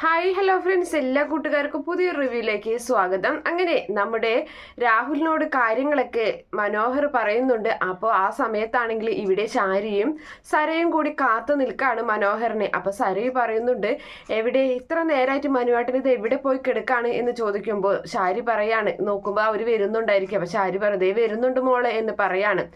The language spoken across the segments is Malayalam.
ഹായ് ഹലോ ഫ്രണ്ട്സ് എല്ലാ കൂട്ടുകാർക്കും പുതിയൊരു റിവ്യൂയിലേക്ക് സ്വാഗതം. അങ്ങനെ നമ്മുടെ രാഹുലിനോട് കാര്യങ്ങളൊക്കെ മനോഹർ പറയുന്നുണ്ട്. അപ്പോൾ ആ സമയത്താണെങ്കിൽ ഇവിടെ ശാരിയും സരയും കൂടി കാത്തു നിൽക്കുകയാണ് മനോഹറിനെ. അപ്പോൾ സരയു പറയുന്നുണ്ട് എവിടെ ഇത്ര നേരമായിട്ട് മനുവാട്ടിന് ഇത് എവിടെ പോയി കിടക്കാണ്? എന്ന് ചോദിക്കുമ്പോൾ ശാരി പറയാണ് നോക്കുമ്പോൾ അവർ വരുന്നുണ്ടായിരിക്കും. അപ്പോൾ ശാരി വെറുതെ വരുന്നുണ്ട് മോളെ എന്ന് പറയാണ്.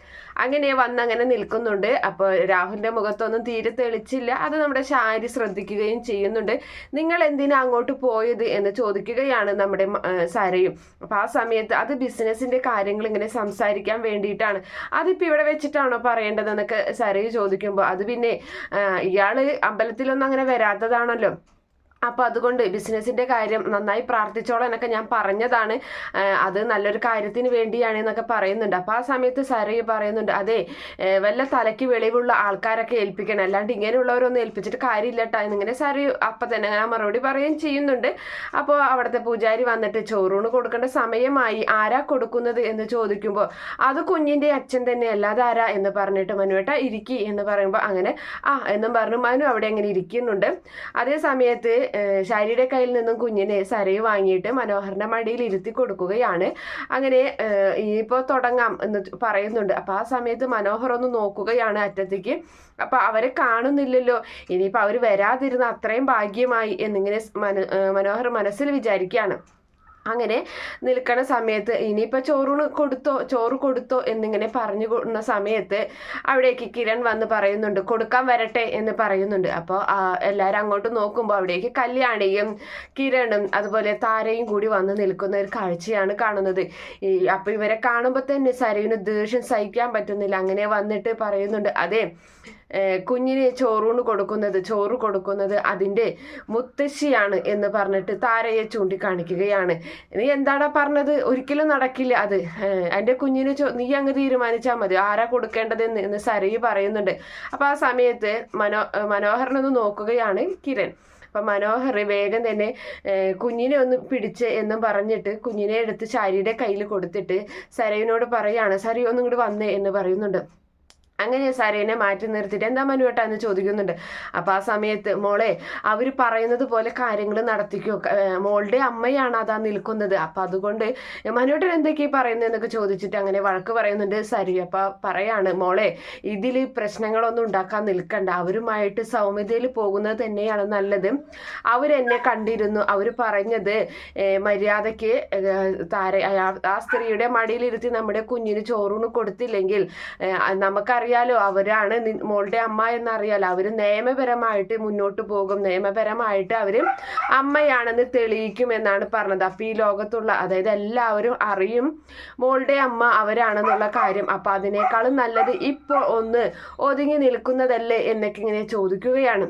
അങ്ങനെ വന്നങ്ങനെ നിൽക്കുന്നുണ്ട്. അപ്പോൾ രാഹുലിന്റെ മുഖത്തൊന്നും തീരെ തെളിച്ചില്ല. അത് നമ്മുടെ ശാരി ശ്രദ്ധിക്കുകയും ചെയ്യുന്നുണ്ട്. നിങ്ങൾ എന്തിനാ അങ്ങോട്ട് പോയത് എന്ന് ചോദിക്കുകയാണ് നമ്മുടെ സരയും. അപ്പൊ ആ സമയത്ത് അത് ബിസിനസിന്റെ കാര്യങ്ങൾ ഇങ്ങനെ സംസാരിക്കാൻ വേണ്ടിയിട്ടാണ്. അതിപ്പോ ഇവിടെ വെച്ചിട്ടാണോ പറയേണ്ടതെന്നൊക്കെ സരയ് ചോദിക്കുമ്പോൾ അത് പിന്നെ ഇയാൾ അമ്പലത്തിലൊന്നും അങ്ങനെ വരാത്തതാണല്ലോ. അപ്പോൾ അതുകൊണ്ട് ബിസിനസ്സിന്റെ കാര്യം നന്നായി പ്രാർത്ഥിച്ചോളാം എന്നൊക്കെ ഞാൻ പറഞ്ഞതാണ്. അത് നല്ലൊരു കാര്യത്തിന് വേണ്ടിയാണ് എന്നൊക്കെ പറയുന്നുണ്ട്. അപ്പോൾ ആ സമയത്ത് സരയ് പറയുന്നുണ്ട് അതെ വല്ല തലയ്ക്ക് വെളിവുള്ള ആൾക്കാരൊക്കെ ഏൽപ്പിക്കണം. അല്ലാണ്ട് ഇങ്ങനെയുള്ളവരൊന്നും ഏൽപ്പിച്ചിട്ട് കാര്യമില്ല കേട്ടോ എന്നിങ്ങനെ സരയ് അപ്പം തന്നെ ഞാൻ മറുപടി പറയുകയും ചെയ്യുന്നുണ്ട്. അപ്പോൾ അവിടുത്തെ പൂജാരി വന്നിട്ട് ചോറൂണ് കൊടുക്കേണ്ട സമയമായി. ആരാ കൊടുക്കുന്നത്? എന്ന് ചോദിക്കുമ്പോൾ അത് കുഞ്ഞിന്റെ അച്ഛൻ തന്നെ അല്ലാതെ ആരാ എന്ന് പറഞ്ഞിട്ട് മനുവേട്ട ഇരിക്കി എന്ന് പറയുമ്പോൾ അങ്ങനെ ആ എന്നും പറഞ്ഞു മനു അവിടെ അങ്ങനെ ഇരിക്കുന്നുണ്ട്. അതേ സമയത്ത് ശാരിയുടെ കയ്യിൽ നിന്നും കുഞ്ഞിനെ സരയ് വാങ്ങിയിട്ട് മനോഹറിന്റെ മടിയിൽ ഇരുത്തി കൊടുക്കുകയാണ്. അങ്ങനെ ഇനിയിപ്പോൾ തുടങ്ങാം എന്ന് പറയുന്നുണ്ട്. അപ്പോൾ ആ സമയത്ത് മനോഹർ ഒന്ന് നോക്കുകയാണ് അറ്റത്തേക്ക്. അപ്പൊ അവരെ കാണുന്നില്ലല്ലോ. ഇനിയിപ്പോ അവർ വരാതിരുന്ന അത്രയും ഭാഗ്യമായി എന്നിങ്ങനെ മനോഹർ മനസ്സിൽ വിചാരിക്കുകയാണ്. അങ്ങനെ നിൽക്കണ സമയത്ത് ഇനിയിപ്പോൾ ചോറൂണ് കൊടുത്തോ ചോറ് കൊടുത്തോ എന്നിങ്ങനെ പറഞ്ഞു കൊടുക്കുന്ന സമയത്ത് അവിടേക്ക് കിരൺ വന്ന് പറയുന്നുണ്ട് കൊടുക്കാൻ വരട്ടെ എന്ന് പറയുന്നുണ്ട്. അപ്പോൾ എല്ലാവരും അങ്ങോട്ട് നോക്കുമ്പോൾ അവിടേക്ക് കല്യാണിയും കിരണും അതുപോലെ താരയും കൂടി വന്ന് നിൽക്കുന്ന ഒരു കാഴ്ചയാണ് കാണുന്നത്. ഈ അപ്പോൾ ഇവരെ കാണുമ്പോൾ തന്നെ സരയുന് ദേഷ്യം സഹിക്കാൻ പറ്റുന്നില്ല. അങ്ങനെ വന്നിട്ട് പറയുന്നുണ്ട് അതെ കുഞ്ഞിന് ചോറൂണ് കൊടുക്കുന്നത് ചോറ് കൊടുക്കുന്നത് അതിന്റെ മുത്തശ്ശിയാണ് എന്ന് പറഞ്ഞിട്ട് താരയെ ചൂണ്ടിക്കാണിക്കുകയാണ്. നീ എന്താടാ പറഞ്ഞത്? ഒരിക്കലും നടക്കില്ല അത്. എന്റെ കുഞ്ഞിന് ചോ നീ അങ്ങ് തീരുമാനിച്ചാൽ മതി. ആരാ കൊടുക്കേണ്ടതെന്ന് എന്ന് സരയി പറയുന്നുണ്ട്. അപ്പോൾ ആ സമയത്ത് മനോ മനോഹരനൊന്ന് നോക്കുകയാണ് കിരൺ. അപ്പം മനോഹർ വേഗം തന്നെ കുഞ്ഞിനെ ഒന്ന് പിടിച്ച് എന്നും പറഞ്ഞിട്ട് കുഞ്ഞിനെ എടുത്ത് ശാരിയുടെ കയ്യിൽ കൊടുത്തിട്ട് സരയിനോട് പറയാണ് സരി ഒന്നും ഇങ്ങോട്ട് വന്നേ എന്ന് പറയുന്നുണ്ട്. അങ്ങനെ സരേനെ മാറ്റി നിർത്തിയിട്ട് എന്താ മനുവേട്ടാ എന്ന് ചോദിക്കുന്നുണ്ട്. അപ്പോൾ ആ സമയത്ത് മോളെ അവർ പറയുന്നത് പോലെ കാര്യങ്ങൾ നടത്തിക്കോ. മോളുടെ അമ്മയാണ് അതാ നിൽക്കുന്നത്. അപ്പോൾ അതുകൊണ്ട് മനുവേട്ടൻ എന്തൊക്കെയാണ് പറയുന്നത് എന്നൊക്കെ ചോദിച്ചിട്ട് അങ്ങനെ വഴക്ക് പറയുന്നുണ്ട് സരി. അപ്പോൾ പറയാണ് മോളെ ഇതിൽ പ്രശ്നങ്ങളൊന്നും ഉണ്ടാക്കാൻ നിൽക്കണ്ട. അവരുമായിട്ട് സൗമ്യതയിൽ പോകുന്നത് തന്നെയാണ് നല്ലത്. അവരെന്നെ കണ്ടിരുന്നു. അവർ പറഞ്ഞത് മര്യാദയ്ക്ക് താര ആ- സ്ത്രീയുടെ മടിയിലിരുത്തി നമ്മുടെ കുഞ്ഞിന് ചോറൂണ് കൊടുത്തില്ലെങ്കിൽ ഏർ നമുക്കറിയാലോ അവരാണ് മോളുടെ അമ്മ എന്നറിയാലോ. അവർ നിയമപരമായിട്ട് മുന്നോട്ട് പോകും. നിയമപരമായിട്ട് അവർ അമ്മയാണെന്ന് തെളിയിക്കും എന്നാണ് പറഞ്ഞത്. അപ്പം ഈ ലോകത്തുള്ള അതായത് എല്ലാവരും അറിയും മോളുടെ അമ്മ അവരാണെന്നുള്ള കാര്യം. അപ്പം അതിനേക്കാളും നല്ലത് ഇപ്പോൾ ഒന്ന് ഒതുങ്ങി നിൽക്കുന്നതല്ലേ എന്നൊക്കെ ഇങ്ങനെ ചോദിക്കുകയാണ്.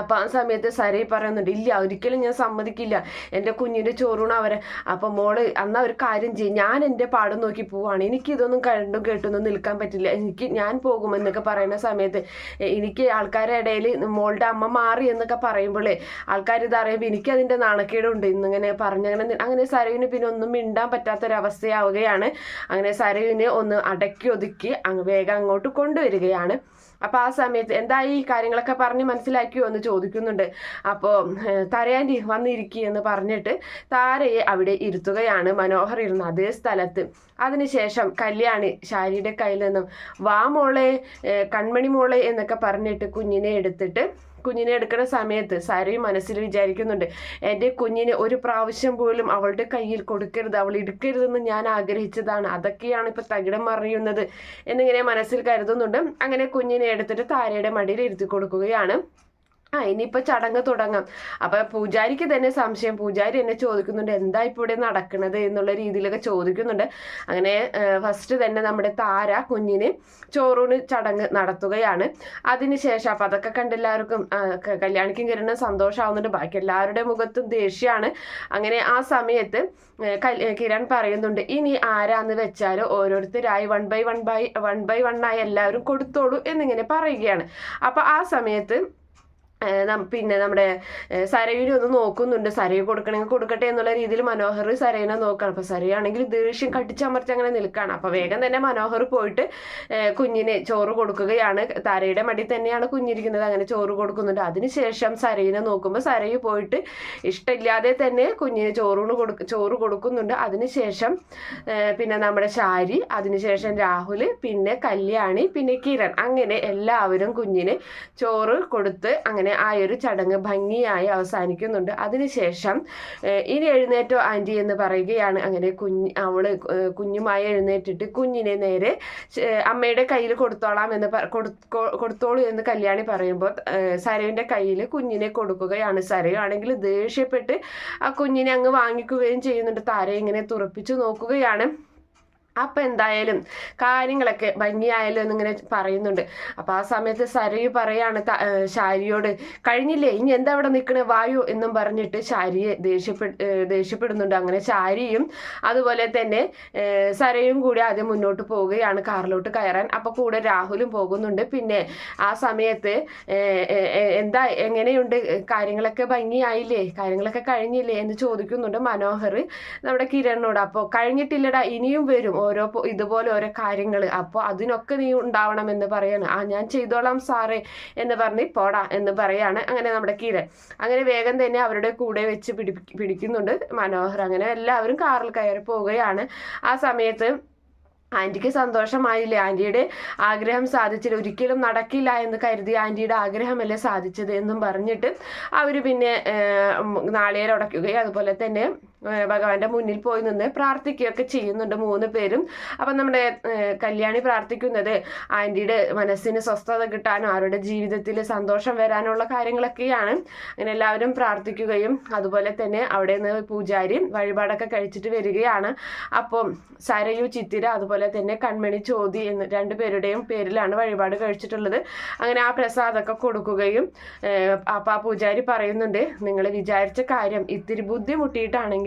അപ്പം ആ സമയത്ത് സരയി പറയുന്നുണ്ട് ഇല്ല ഒരിക്കലും ഞാൻ സമ്മതിക്കില്ല. എന്റെ കുഞ്ഞിന്റെ ചോറൂണ് അവരെ. അപ്പം മോൾ അന്നാ ഒരു കാര്യം ചെയ്യും. ഞാൻ എന്റെ പാടും നോക്കി പോവാണ്. എനിക്ക് ഇതൊന്നും കണ്ടും കേട്ടൊന്നും നിൽക്കാൻ പറ്റില്ല. എനിക്ക് ഞാൻ പോകുമെന്നൊക്കെ പറയുന്ന സമയത്ത് എനിക്ക് ആൾക്കാരുടെ ഇടയിൽ മോളുടെ അമ്മ മാറി എന്നൊക്കെ പറയുമ്പോഴേ ആൾക്കാർ ഇത് അറിയുമ്പോൾ എനിക്കതിന്റെ നാണക്കേടുണ്ട് ഇന്നിങ്ങനെ പറഞ്ഞങ്ങനെ അങ്ങനെ സരയുവിന് പിന്നെ ഒന്നും മിണ്ടാൻ പറ്റാത്തൊരവസ്ഥയാവുകയാണ്. അങ്ങനെ സരയുവിനെ ഒന്ന് അടക്കി ഒതുക്കി വേഗം അങ്ങോട്ട് കൊണ്ടുവരികയാണ്. അപ്പോൾ ആ സമയത്ത് എന്തായി കാര്യങ്ങളൊക്കെ പറഞ്ഞ് മനസ്സിലാക്കിയോ? എന്ന് ചോദിക്കുന്നുണ്ട്. അപ്പോൾ തരയാന്റി വന്നിരിക്കുക എന്ന് പറഞ്ഞിട്ട് താരയെ അവിടെ ഇരുത്തുകയാണ് മനോഹർ ഇരുന്ന അതേ സ്ഥലത്ത്. അതിനുശേഷം കല്യാണി ശാരിയുടെ കയ്യിൽ നിന്നും വാ മോളെ കൺമണി മോളെ എന്നൊക്കെ പറഞ്ഞിട്ട് കുഞ്ഞിനെ എടുത്തിട്ട് കുഞ്ഞിനെ എടുക്കുന്ന സമയത്ത് സാരി മനസ്സിൽ വിചാരിക്കുന്നുണ്ട് എന്റെ കുഞ്ഞിനെ ഒരു പ്രാവശ്യം പോലും അവളുടെ കയ്യിൽ കൊടുക്കരുത് അവൾ എടുക്കരുതെന്ന് ഞാൻ ആഗ്രഹിച്ചതാണ്. അതൊക്കെയാണ് ഇപ്പോൾ തകിടം മറിയുന്നത് എന്നിങ്ങനെ മനസ്സിൽ കരുതുന്നുണ്ട്. അങ്ങനെ കുഞ്ഞിനെ എടുത്തിട്ട് താരയുടെ മടിയിൽ ഇരുത്തി കൊടുക്കുകയാണ്. ആ ഇനിയിപ്പോൾ ചടങ്ങ് തുടങ്ങാം. അപ്പൊ പൂജാരിക്ക് തന്നെ സംശയം. പൂജാരി എന്നെ ചോദിക്കുന്നുണ്ട് എന്താ ഇപ്പോൾ ഇവിടെ നടക്കുന്നത് എന്നുള്ള രീതിയിലൊക്കെ ചോദിക്കുന്നുണ്ട്. അങ്ങനെ ഫസ്റ്റ് തന്നെ നമ്മുടെ താര കുഞ്ഞിന് ചോറൂണ് ചടങ്ങ് നടത്തുകയാണ്. അതിനുശേഷം അപ്പം അതൊക്കെ കണ്ട് എല്ലാവർക്കും കല്യാണിക്കും കിരണ സന്തോഷമാവുന്നുണ്ട് ബാക്കി എല്ലാവരുടെ മുഖത്തും ദേഷ്യമാണ്. അങ്ങനെ ആ സമയത്ത് കിരൺ പറയുന്നുണ്ട് ഇനി ആരാന്ന് വെച്ചാൽ ഓരോരുത്തരായി one by one by one by one by one കൊടുത്തോളൂ എന്നിങ്ങനെ പറയുകയാണ്. അപ്പൊ ആ സമയത്ത് പിന്നെ നമ്മുടെ സരയുവിനെ ഒന്ന് നോക്കുന്നുണ്ട്. സരയു കൊടുക്കണമെങ്കിൽ കൊടുക്കട്ടെ എന്നുള്ള രീതിയിൽ മനോഹർ സരയിനെ നോക്കുകയാണ് അപ്പൊ സരയാണെങ്കിൽ ദേഷ്യം കട്ടിച്ചമർത്തി അങ്ങനെ നിൽക്കുകയാണ് അപ്പൊ വേഗം തന്നെ മനോഹർ പോയിട്ട് കുഞ്ഞിന് ചോറ് കൊടുക്കുകയാണ്. താരയുടെ മടി തന്നെയാണ് കുഞ്ഞിരിക്കുന്നത്. അങ്ങനെ ചോറ് കൊടുക്കുന്നുണ്ട്. അതിനുശേഷം സരയിനെ നോക്കുമ്പോൾ സരയു പോയിട്ട് ഇഷ്ടമില്ലാതെ തന്നെ കുഞ്ഞിന് ചോറൂണ് കൊടുക്ക ചോറ് കൊടുക്കുന്നുണ്ട്. അതിനുശേഷം പിന്നെ നമ്മുടെ ശാരി അതിനുശേഷം രാഹുൽ പിന്നെ കല്യാണി പിന്നെ കിരൺ. അങ്ങനെ എല്ലാവരും കുഞ്ഞിന് ചോറ് കൊടുത്ത് അങ്ങനെ ആ ഒരു ചടങ്ങ് ഭംഗിയായി അവസാനിക്കുന്നുണ്ട്. അതിനുശേഷം ഇനി എഴുന്നേറ്റോ ആന്റി എന്ന് പറയുകയാണ്. അങ്ങനെ കുഞ്ഞ് അവൾ കുഞ്ഞുമായി എഴുന്നേറ്റിട്ട് കുഞ്ഞിനെ നേരെ അമ്മയുടെ കയ്യിൽ കൊടുത്തോളാം എന്ന് കൊടുത്തോളൂ എന്ന് കല്യാണി പറയുമ്പോൾ സരയുടെ കയ്യിൽ കുഞ്ഞിനെ കൊടുക്കുകയാണ്. സരയാണെങ്കിൽ ദേഷ്യപ്പെട്ട് ആ കുഞ്ഞിനെ അങ്ങ് വാങ്ങിക്കുകയും ചെയ്യുന്നുണ്ട്. താര ഇങ്ങനെ തുറപ്പിച്ചു നോക്കുകയാണ്. അപ്പം എന്തായാലും കാര്യങ്ങളൊക്കെ ഭംഗിയായാലും എന്നിങ്ങനെ പറയുന്നുണ്ട്. അപ്പം ആ സമയത്ത് സരയു പറയാണ് ശാരിയോട് കഴിഞ്ഞില്ലേ ഇനി എന്താ അവിടെ നിൽക്കണേ വായു എന്നും പറഞ്ഞിട്ട് ശാരിയെ ദേഷ്യപ്പെ ദേഷ്യപ്പെടുന്നുണ്ട്. അങ്ങനെ ശാരിയും അതുപോലെ തന്നെ സരയും കൂടി ആദ്യം മുന്നോട്ട് പോവുകയാണ് കാറിലോട്ട് കയറാൻ. അപ്പോൾ കൂടെ രാഹുലും പോകുന്നുണ്ട്. പിന്നെ ആ സമയത്ത് എന്താ എങ്ങനെയുണ്ട്? കാര്യങ്ങളൊക്കെ ഭംഗിയായില്ലേ? കാര്യങ്ങളൊക്കെ കഴിഞ്ഞില്ലേ എന്ന് ചോദിക്കുന്നുണ്ട് മനോഹർ നമ്മുടെ കിരണിനോട്. അപ്പോൾ കഴിഞ്ഞിട്ടില്ലടാ ഇനിയും വരും. ഓരോ ഇതുപോലെ ഓരോ കാര്യങ്ങൾ അപ്പോൾ അതിനൊക്കെ നീ ഉണ്ടാവണം എന്ന് പറയാണ്. ആ ഞാൻ ചെയ്തോളാം സാറേ എന്ന് പറഞ്ഞ് പോടാ എന്ന് പറയാണ് അങ്ങനെ നമ്മുടെ കിരൺ അങ്ങനെ വേഗം തന്നെ അവരുടെ കൂടെ വെച്ച് പിടി പിടിക്കുന്നുണ്ട് മനോഹർ. അങ്ങനെ എല്ലാവരും കാറിൽ കയറി പോവുകയാണ്. ആ സമയത്ത് ആന്റിക്ക് സന്തോഷമായില്ലേ? ആന്റിയുടെ ആഗ്രഹം സാധിച്ചില്ല. ഒരിക്കലും നടക്കില്ല എന്ന് കരുതി ആന്റിയുടെ ആഗ്രഹമല്ലേ സാധിച്ചത് എന്നും പറഞ്ഞിട്ട് അവർ പിന്നെ നാളികേരം ഉടയ്ക്കുകയും അതുപോലെ തന്നെ ഭഗവാന്റെ മുന്നിൽ പോയി നിന്ന് പ്രാർത്ഥിക്കുകയൊക്കെ ചെയ്യുന്നുണ്ട് മൂന്ന് പേരും. അപ്പം നമ്മുടെ കല്യാണി പ്രാർത്ഥിക്കുന്നത് ആന്റിയുടെ മനസ്സിന് സ്വസ്ഥത കിട്ടാനും അവരുടെ ജീവിതത്തിൽ സന്തോഷം വരാനുള്ള കാര്യങ്ങളൊക്കെയാണ്. അങ്ങനെ എല്ലാവരും പ്രാർത്ഥിക്കുകയും അതുപോലെ തന്നെ അവിടെ നിന്ന് പൂജാരി വഴിപാടൊക്കെ കഴിച്ചിട്ട് വരികയാണ്. അപ്പം സരയു ചിത്തിര അതുപോലെ തന്നെ കൺമണി ചോതി എന്ന് രണ്ടുപേരുടെയും പേരിലാണ് വഴിപാട് കഴിച്ചിട്ടുള്ളത്. അങ്ങനെ ആ പ്രസാദമൊക്കെ കൊടുക്കുകയും അപ്പം ആ പൂജാരി പറയുന്നുണ്ട് നിങ്ങൾ വിചാരിച്ച കാര്യം ഇത്തിരി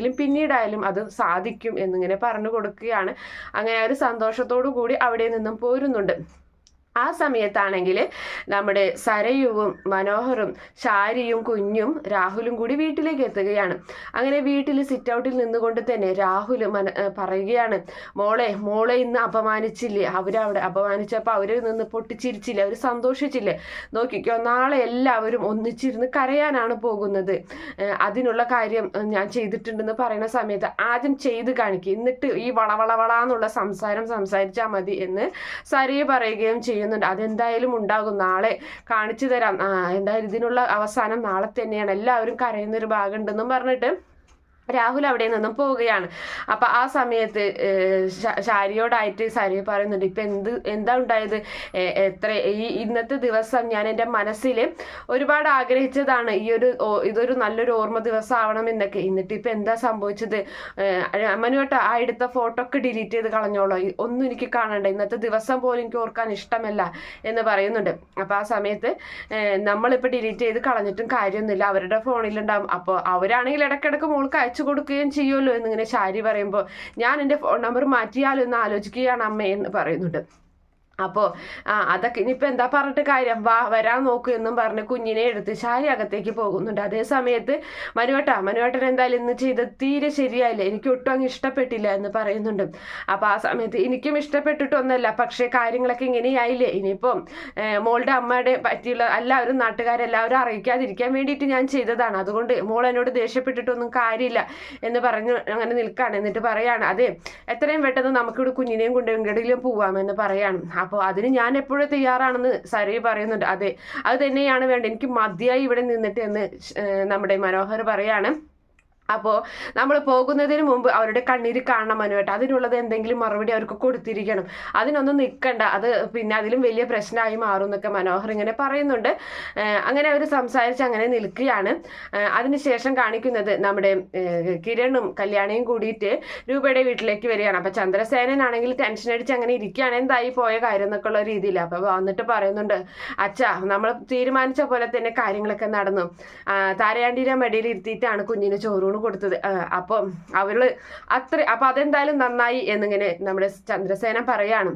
ബുദ്ധിമുട്ടിയിട്ടാണെങ്കിലും പിന്നീടായാലും അത് സാധിക്കും എന്നിങ്ങനെ പറഞ്ഞു കൊടുക്കുകയാണ്. അങ്ങനെ ഒരു സന്തോഷത്തോടു കൂടി അവിടെ നിന്നും പോരുന്നുണ്ട്. ആ സമയത്താണെങ്കിൽ നമ്മുടെ സരയുവും മനോഹറും ശാരിയും കുഞ്ഞും രാഹുലും കൂടി വീട്ടിലേക്ക് എത്തുകയാണ്. അങ്ങനെ വീട്ടിൽ സിറ്റ് ഔട്ടിൽ നിന്നുകൊണ്ട് തന്നെ രാഹുൽ മന പറയുകയാണ് മോളെ മോളെ ഇന്ന് അപമാനിച്ചില്ലേ? അവരവിടെ അപമാനിച്ചപ്പോൾ അവർ നിന്ന് പൊട്ടിച്ചിരിച്ചില്ലേ? അവർ സന്തോഷിച്ചില്ലേ? നോക്കിക്കോ നാളെ എല്ലാവരും ഒന്നിച്ചിരുന്ന് കരയാനാണ് പോകുന്നത്. അതിനുള്ള കാര്യം ഞാൻ ചെയ്തിട്ടുണ്ടെന്ന് പറയുന്ന സമയത്ത് ആദ്യം ചെയ്ത് കാണിക്കുക എന്നിട്ട് ഈ വളവളവളാന്നുള്ള സംസാരം സംസാരിച്ചാൽ മതി എന്ന് സരയെ പറയുകയും ചെയ്യുന്നുണ്ട് അതെന്തായാലും ഉണ്ടാകും. നാളെ കാണിച്ചു തരാം എന്തായാലും ഇതിനുള്ള അവസാനം നാളെ തന്നെയാണ്. എല്ലാവരും കരയുന്നൊരു ഭാഗമുണ്ടെന്നും പറഞ്ഞിട്ട് രാഹുൽ അവിടെ നിന്നും പോവുകയാണ്. അപ്പൊ ആ സമയത്ത് ശാരിയോടായിട്ട് ശാരി പറയുന്നുണ്ട് ഇപ്പൊ എന്ത് എന്താ ഉണ്ടായത്? എത്ര ഈ ഇന്നത്തെ ദിവസം ഞാൻ എന്റെ മനസ്സിൽ ഒരുപാട് ആഗ്രഹിച്ചതാണ് ഈ ഒരു ഇതൊരു നല്ലൊരു ഓർമ്മ ദിവസം ആവണം എന്നൊക്കെ. എന്നിട്ട് ഇപ്പൊ എന്താ സംഭവിച്ചത്? മനുവേട്ട ആ എടുത്ത ഫോട്ടോ ഒക്കെ ഡിലീറ്റ് ചെയ്ത് കളഞ്ഞോളൂ. ഒന്നും എനിക്ക് കാണണ്ട. ഇന്നത്തെ ദിവസം പോലും എനിക്ക് ഓർക്കാൻ ഇഷ്ടമല്ല. എന്ന് പറയുന്നുണ്ട്. അപ്പൊ ആ സമയത്ത് നമ്മളിപ്പോ ഡിലീറ്റ് ചെയ്ത് കളഞ്ഞിട്ടും കാര്യമൊന്നുമില്ല. അവരുടെ ഫോണിലുണ്ടാവും. അപ്പോൾ അവരാണെങ്കിൽ ഇടക്കിടക്ക് മോൾക്ക് അയച്ചു കൊടുക്കുകയും ചെയ്യുമല്ലോ എന്നിങ്ങനെ ശാരി പറയുമ്പോൾ ഞാൻ എന്റെ ഫോൺ നമ്പർ മാറ്റിയാലോ എന്ന് ആലോചിക്കുകയാണ് അമ്മയെന്ന് പറയുന്നുണ്ട്. അപ്പോൾ ആ അതൊക്കെ ഇനിയിപ്പോൾ എന്താ പറഞ്ഞിട്ട് കാര്യം? വാ വരാൻ നോക്കൂ എന്നും പറഞ്ഞ് കുഞ്ഞിനെ എടുത്ത് ശാരി അകത്തേക്ക് പോകുന്നുണ്ട്. അതേ സമയത്ത് മനുവേട്ട മനുവേട്ടൻ എന്തായാലും ഇന്ന് ചെയ്ത് തീരെ ശരിയായില്ല. എനിക്ക് ഒട്ടും അങ്ങ് ഇഷ്ടപ്പെട്ടില്ല എന്ന് പറയുന്നുണ്ട്. അപ്പോൾ ആ സമയത്ത് എനിക്കും ഇഷ്ടപ്പെട്ടിട്ടൊന്നല്ല പക്ഷേ കാര്യങ്ങളൊക്കെ ഇങ്ങനെയായില്ലേ? ഇനിയിപ്പം ഏഹ്, മോളുടെ അമ്മയുടെ പറ്റിയുള്ള എല്ലാവരും നാട്ടുകാരെല്ലാവരും അറിയിക്കാതിരിക്കാൻ വേണ്ടിയിട്ട് ഞാൻ ചെയ്തതാണ്. അതുകൊണ്ട് മോൾ എന്നോട് ദേഷ്യപ്പെട്ടിട്ടൊന്നും കാര്യമില്ല എന്ന് പറഞ്ഞ് അങ്ങനെ നിൽക്കുകയാണ് എന്നിട്ട് പറയാണ് അതെ എത്രയും പെട്ടെന്ന് നമുക്കിവിടെ കുഞ്ഞിനെയും കൊണ്ട് എങ്ങടെങ്കിലും പോവാമെന്ന് പറയാണ്. അപ്പോൾ അതിന് ഞാൻ എപ്പോഴും തയ്യാറാണെന്ന് സരി പറയുന്നുണ്ട്. അതെ അത് തന്നെയാണ് വേണ്ടത്. എനിക്ക് മതിയായി ഇവിടെ നിന്നിട്ട് എന്ന് നമ്മുടെ മനോഹർ പറയാണ്. അപ്പോൾ നമ്മൾ പോകുന്നതിന് മുമ്പ് അവരുടെ കണ്ണീര് കാണണം മനുവേട്ട. അതിനുള്ളത് എന്തെങ്കിലും മറുപടി അവർക്ക് കൊടുത്തിരിക്കണം. അതിനൊന്നും നിൽക്കണ്ട അത് പിന്നെ അതിലും വലിയ പ്രശ്നമായി മാറും എന്നൊക്കെ മനോഹർ ഇങ്ങനെ പറയുന്നുണ്ട്. അങ്ങനെ അവർ സംസാരിച്ച് അങ്ങനെ നിൽക്കുകയാണ്. അതിനുശേഷം കാണിക്കുന്നത് നമ്മുടെ കിരണും കല്യാണിയും കൂടിയിട്ട് രൂപയുടെ വീട്ടിലേക്ക് വരികയാണ്. അപ്പോൾ ചന്ദ്രസേനനാണെങ്കിൽ ടെൻഷൻ അടിച്ച് അങ്ങനെ ഇരിക്കുകയാണ്. എന്തായി പോയ കാര്യം എന്നൊക്കെ ഉള്ള രീതിയിൽ. അപ്പോൾ വന്നിട്ട് പറയുന്നുണ്ട് അച്ഛാ നമ്മൾ തീരുമാനിച്ച പോലെ തന്നെ കാര്യങ്ങളൊക്കെ നടന്നു. താരയാണ്ടിയുടെ മടിയിൽ ഇരുത്തിയിട്ടാണ് കുഞ്ഞിന് ചോറൂണ് കൊടുത്തത്. അപ്പം അവൾ അത്ര അപ്പം അതെന്തായാലും നന്നായി എന്നിങ്ങനെ നമ്മുടെ ചന്ദ്രസേന പറയാണ്.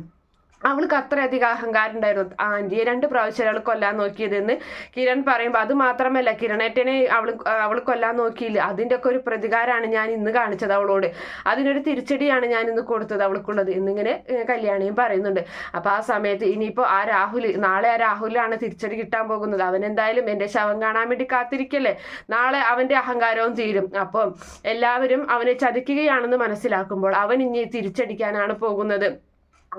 അവൾക്ക് അത്രയധികം അഹങ്കാരം ഉണ്ടായിരുന്നു ആന്റിയെ രണ്ട് പ്രാവശ്യം അയാൾ കൊല്ലാൻ നോക്കിയതെന്ന് കിരൺ പറയുമ്പോൾ അത് മാത്രമല്ല കിരണേട്ടനെ അവൾ അവൾ കൊല്ലാൻ നോക്കിയില്ല. അതിന്റെ ഒക്കെ ഒരു പ്രതികാരമാണ് ഞാൻ ഇന്ന് കാണിച്ചത് അവളോട്. അതിനൊരു തിരിച്ചടിയാണ് ഞാൻ ഇന്ന് കൊടുത്തത് അവൾക്കുള്ളത്. എന്നിങ്ങനെ കല്യാണിയും പറയുന്നുണ്ട്. അപ്പോൾ ആ സമയത്ത് ഇനിയിപ്പോൾ ആ രാഹുൽ നാളെ ആ രാഹുലാണ് തിരിച്ചടി കിട്ടാൻ പോകുന്നത്. അവൻ എന്തായാലും എന്റെ ശവം കാണാൻ വേണ്ടി കാത്തിരിക്കല്ലേ? നാളെ അവന്റെ അഹങ്കാരവും തീരും. അപ്പം എല്ലാവരും അവനെ ചതിക്കുകയാണെന്ന് മനസ്സിലാക്കുമ്പോൾ അവൻ ഇനി തിരിച്ചടിക്കാനാണ് പോകുന്നത്.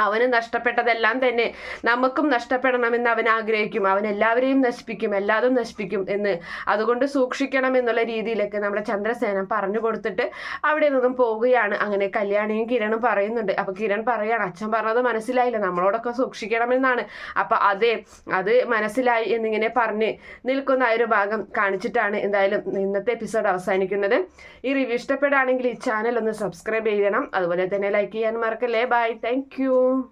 അവന് നഷ്ടപ്പെട്ടതെല്ലാം തന്നെ നമുക്കും നഷ്ടപ്പെടണമെന്ന് അവൻ ആഗ്രഹിക്കും. അവൻ എല്ലാവരെയും നശിപ്പിക്കും എല്ലാതും നശിപ്പിക്കും എന്ന് അതുകൊണ്ട് സൂക്ഷിക്കണം എന്നുള്ള രീതിയിലൊക്കെ നമ്മുടെ ചന്ദ്രസേന പറഞ്ഞു കൊടുത്തിട്ട് അവിടെ നിന്നും പോവുകയാണ്. അങ്ങനെ കല്യാണിയും കിരണും പറയുന്നുണ്ട്. അപ്പൊ കിരൺ പറയാണ് അച്ഛൻ പറഞ്ഞത് മനസ്സിലായില്ല. നമ്മളോടൊക്കെ സൂക്ഷിക്കണമെന്നാണ്. അപ്പൊ അതെ അത് മനസ്സിലായി എന്നിങ്ങനെ പറഞ്ഞ് നിൽക്കുന്ന ആ ഒരു ഭാഗം കാണിച്ചിട്ടാണ് എന്തായാലും ഇന്നത്തെ എപ്പിസോഡ് അവസാനിക്കുന്നത്. ഈ റിവ്യൂ ഇഷ്ടപ്പെടുകയാണെങ്കിൽ ഈ ചാനൽ ഒന്ന് സബ്സ്ക്രൈബ് ചെയ്യണം. അതുപോലെ തന്നെ ലൈക്ക് ചെയ്യാൻ മറക്കല്ലേ. ബൈ. Thank people